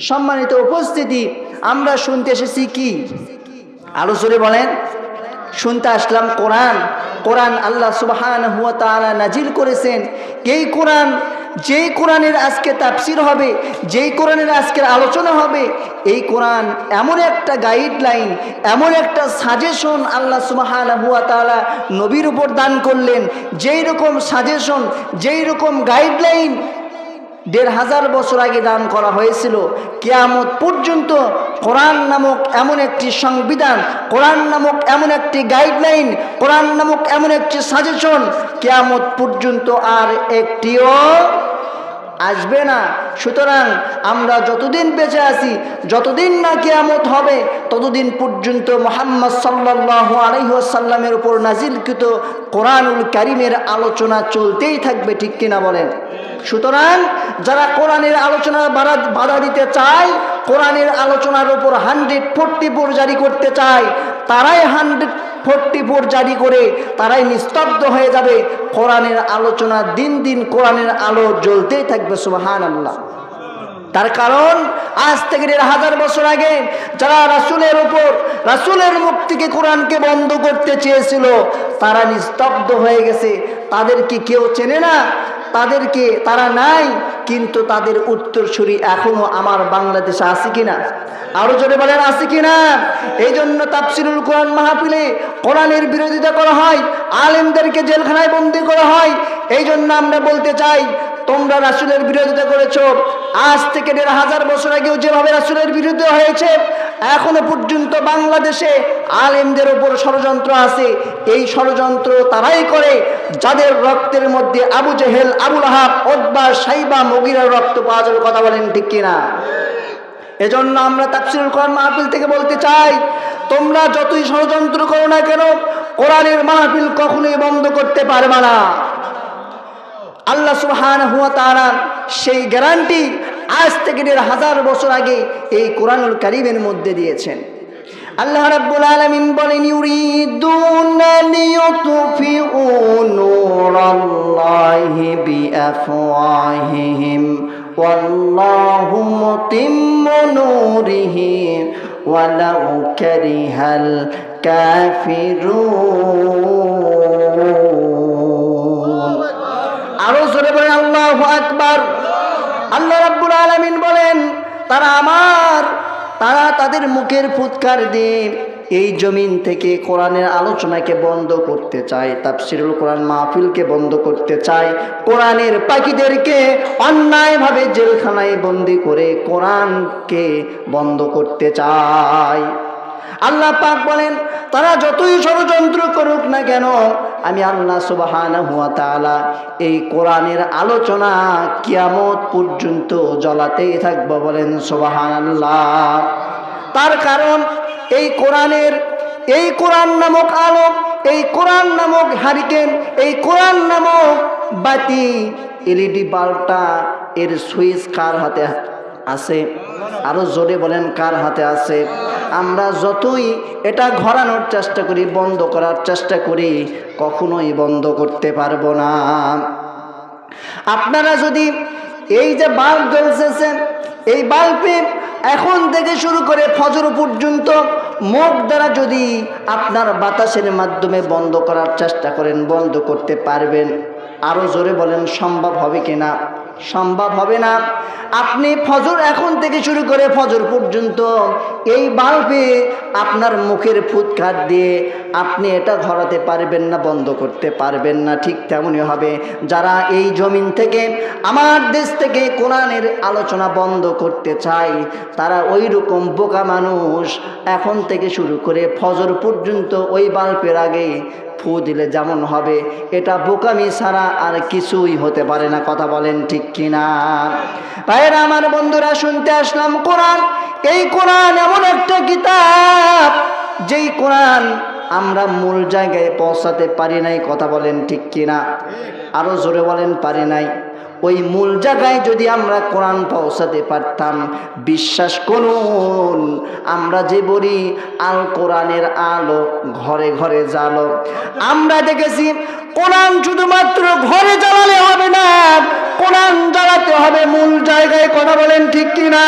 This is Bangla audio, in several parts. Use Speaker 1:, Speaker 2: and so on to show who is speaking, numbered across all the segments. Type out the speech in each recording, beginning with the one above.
Speaker 1: সম্মানিত উপস্থিতি, আমরা শুনতে এসেছি কি? আলোচনে বলেন। শুনতে আসলাম কোরআন। কোরআন আল্লাহ সুবাহান হুয়া তাআলা নাজিল করেছেন। এই কোরআন, যেই কোরআনের আজকে তাফসির হবে, যেই কোরআনের আজকের আলোচনা হবে, এই কোরআন এমন একটা গাইডলাইন, এমন একটা সাজেশন আল্লাহ সুবাহান হুয়া তাআলা নবীর উপর দান করলেন। যেই রকম সাজেশন, যেই রকম গাইডলাইন দেড় হাজার বছর আগে দান করা হয়েছিল। কেয়ামত পর্যন্ত কোরআন নামক এমন একটি সংবিধান, কোরআন নামক এমন একটি গাইডলাইন কোরআন নামক এমন একটি সাজেশন কেয়ামত পর্যন্ত আর একটিও আসবে না। সুতরাং আমরা যতদিন বেঁচে আছি, যতদিন না কেয়ামত হবে, ততদিন পর্যন্ত মোহাম্মদ সাল্লাহ আলহিহাসাল্লামের উপর নাজিলকৃত কোরআনুল কারিমের আলোচনা চলতেই থাকবে, ঠিক কিনা বলেন? সুতরাং যারা কোরআনের আলোচনা বাধা দিতে চায়, কোরআনের আলোচনার উপর হান্ড্রেড ফোরটি ফোর জারি করতে চায়, তারাই হান্ড্রেড ফোরটি ফোর জারি করে তারাই নিস্তব্ধ হয়ে যাবে। কোরআনের আলোচনা দিন দিন কোরআনের আলো জ্বলতেই থাকবে সুবাহান আল্লাহ তার কারণ, আজ থেকে দেড় হাজার বছর আগে যারা রাসুলের উপর, রাসুলের মুখ থেকে কোরআনকে বন্ধ করতে চেয়েছিল, তারা নিস্তব্ধ হয়ে গেছে। তাদেরকে কেউ চেনে না তাদেরকে তারা নাই, কিন্তু তাদের উত্তরসূরি এখনও আমার বাংলাদেশে আছে কিনা? আরও জোরে বলেন, আছে কিনা? এই জন্য তাফসিরুল কোরআন মাহফিলে কোরআনের বিরোধিতা করা হয়, আলেমদেরকে জেলখানায় বন্দি করা হয়। এই জন্য আমরা বলতে চাই, তোমরা রাসুলের বিরোধিতা করেছ আজ থেকে দেড় হাজার বছর আগেও যেভাবে রাসুলের বিরুদ্ধে হয়েছে, এখনও পর্যন্ত বাংলাদেশে আলেমদের ওপর ষড়যন্ত্র আছে। এই ষড়যন্ত্র তারাই করে যাদের রক্তের মধ্যে আবু জেহেল, আবুল আহাব ওদ্বা সাইবা, মগিরার রক্ত পাওয়া যাবে, কথা বলেন ঠিক কিনা? এজন্য আমরা তাফসিরুল কোরআন মাহফিল থেকে বলতে চাই, তোমরা যতই ষড়যন্ত্র করো না কেন, কোরআনের মাহফিল কখনোই বন্ধ করতে পারবে না। আল্লাহ সুবহান হুয়া তাআলা সেই গ্যারান্টি আজ থেকে দেড় হাজার বছর আগে এই কোরআনুল কারিমের মধ্যে দিয়েছেন। আল্লাহ রাব্বুল আলামিন বলেন, ইউরিদুনা লিয়ুতফিউ নূরাল্লাহি বিআফওয়াহিহিম। ওয়াল্লাহু মুতিম্মু নূরিহি ওয়ালাউ কারিহাল কাফিরুন। আরও জোরে বলেন, আল্লাহ আকবার। আল্লাহ রাব্বুল আলামিন বলেন, তারা আমার, তারা তাদের মুখের ফুৎকার দিয়ে এই জমিন থেকে কোরআনের আলোচনাকে বন্ধ করতে চায়, তাফসিরুল কোরআন মাহফিলকে বন্ধ করতে চায়, কোরআনের পাখিদেরকে অন্যায়ভাবে জেলখানায় বন্দি করে কোরআনকে বন্ধ করতে চায়। আল্লাহ পাক বলেন, তারা যতই ষড়যন্ত্র করুক না কেন আমি আল্লাহ সুবাহান হুয়া তাআলা। এই কোরআনের আলোচনা কিয়ামত পর্যন্ত জ্বলাতেই থাকব বলেন সুবাহান তার কারণ এই কোরআনের, এই কোরআন নামক আলো এই কোরআন নামক হারিকেন, এই কোরআন নামক বাতি, এলইডি বাল্বটা এর সুইচ কার হাতে আছে? আরও জোরে বলেন কার হাতে আছে? আমরা যতই এটা ঘোরানোর চেষ্টা করি, বন্ধ করার চেষ্টা করি, কখনোই বন্ধ করতে পারব না। আপনারা যদি এই যে বাল্ব জ্বলতেছে এই বাল্বে এখন থেকে শুরু করে ফজর পর্যন্ত মুখ দ্বারা যদি আপনার বাতাসের মাধ্যমে বন্ধ করার চেষ্টা করেন, বন্ধ করতে পারবেন। আরও জোরে বলেন, সম্ভব হবে কিনা? সম্ভব হবে না। আপনি ফজর এখন থেকে শুরু করে ফজর পর্যন্ত এই বাল্বে আপনার মুখের ফুৎকার দিয়ে আপনি এটা ধরাতে পারবেন না, বন্ধ করতে পারবেন না, ঠিক তেমনই হবে। যারা এই জমিন থেকে, আমার দেশ থেকে কোরআনের আলোচনা বন্ধ করতে চায়, তারা ওই রকম বোকা মানুষ এখন থেকে শুরু করে ফজর পর্যন্ত ওই বাল্বের আগে ফু দিলে যেমন হবে, এটা বোকামি ছাড়া আর কিছুই হতে পারে না। কথা বলেন ঠিক কিনা? ভাইয়েরা, আমার বন্ধুরা, শুনতে আসলাম কোরআন। এই কোরআন এমন একটা কিতাব, যেই কোরআন আমরা মূল জায়গায় পৌঁছাতে পারি নাই। কথা বলেন ঠিক কিনা? আরও জোরে বলেন, পারি নাই। ওই মূল জায়গায় যদি আমরা কোরআন পৌঁছাতে পারতাম, বিশ্বাস করুন, আমরা যে বলি আল কোরআনের আলো ঘরে ঘরে জালো আমরা দেখেছি কোরআন শুধুমাত্র ঘরে জ্বালালে হবে না, কোরআন জ্বালাতে হবে মূল জায়গায় কথা বলেন ঠিক কিনা?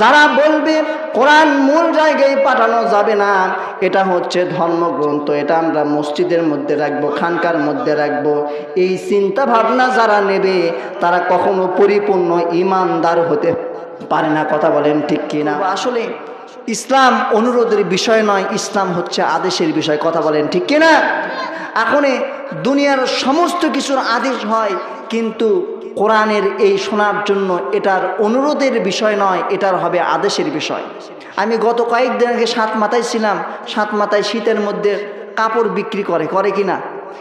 Speaker 1: যারা বলবে, কোরআন মূল জায়গায় পাঠানো যাবে না, এটা হচ্ছে ধর্মগ্রন্থ, এটা আমরা মসজিদের মধ্যে রাখব, খানকার মধ্যে রাখব। এই চিন্তা ভাবনা যারা নেবে, তারা কখনো পরিপূর্ণ ইমানদার হতে পারে না, কথা বলেন ঠিক কিনা আসলে ইসলাম অনুরোধের বিষয় নয়, ইসলাম হচ্ছে আদেশের বিষয়, কথা বলেন ঠিক কিনা এখন দুনিয়ার সমস্ত কিছুর আদেশ হয়, কিন্তু কোরআনের এই শোনার জন্য এটার অনুরোধের বিষয় নয়, এটার হবে আদেশের বিষয়। আমি গত কয়েকদিন আগে সাত মাথায় ছিলাম, সাত মাথায় শীতের মধ্যে কাপড় বিক্রি করে করে কি না?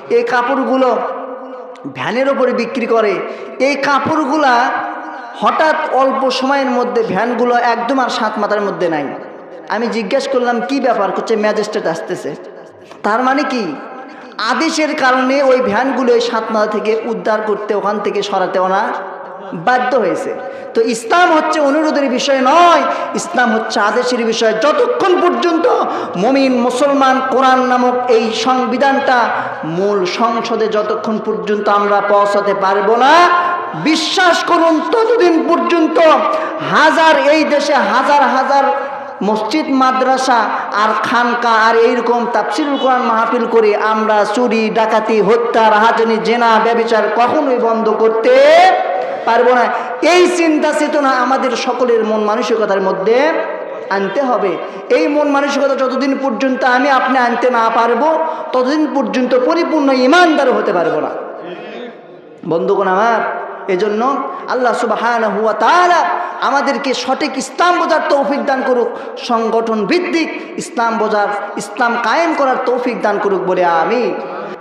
Speaker 1: এই কাপড়গুলো ভ্যানের ওপরে বিক্রি করে, এই কাপড়গুলা হঠাৎ অল্প সময়ের মধ্যে ভ্যানগুলো একদম আর সাত মাথার মধ্যে নাই। আমি জিজ্ঞেস করলাম, কি ব্যাপার? করছে, ম্যাজিস্ট্রেট আসতেছে। তার মানে কি? আদেশের কারণে ওই ভ্যানগুলো এই থেকে উদ্ধার করতে, ওখান থেকে সরাতে ওনা বাধ্য হয়েছে। তো ইসলাম হচ্ছে অনুরোধের বিষয় নয়, ইসলাম হচ্ছে আদেশের বিষয়। যতক্ষণ পর্যন্ত মমিন, মুসলমান, কোরআন নামক এই সংবিধানটা মূল সংসদে যতক্ষণ পর্যন্ত আমরা পৌঁছাতে পারব না, বিশ্বাস করুন, ততদিন পর্যন্ত হাজার, এই দেশে হাজার হাজার মসজিদ, মাদ্রাসা আর খানকা আর এইরকম তাফসিরুল কোরআন মাহফিল করে আমরা চুরি, ডাকাতি, হত্যা, রাহাজানি, জেনা, ব্যবচার কখনোই বন্ধ করতে পারব না। এই চিন্তা চেতনা আমাদের সকলের মন মানসিকতার মধ্যে আনতে হবে। এই মন মানসিকতা যতদিন পর্যন্ত আমি আপনি আনতে না পারব, ততদিন পর্যন্ত পরিপূর্ণ ইমানদার হতে পারব না। বন্ধুগণ আমার, এজন্য আল্লাহ সুবাহান হুয়া তাআলা আমাদেরকে সঠিক ইসলাম বোঝার তৌফিক দান করুক, সংগঠন ভিত্তিক ইসলাম বোঝার, ইসলাম কায়েম করার তৌফিক দান করুক বলে আমি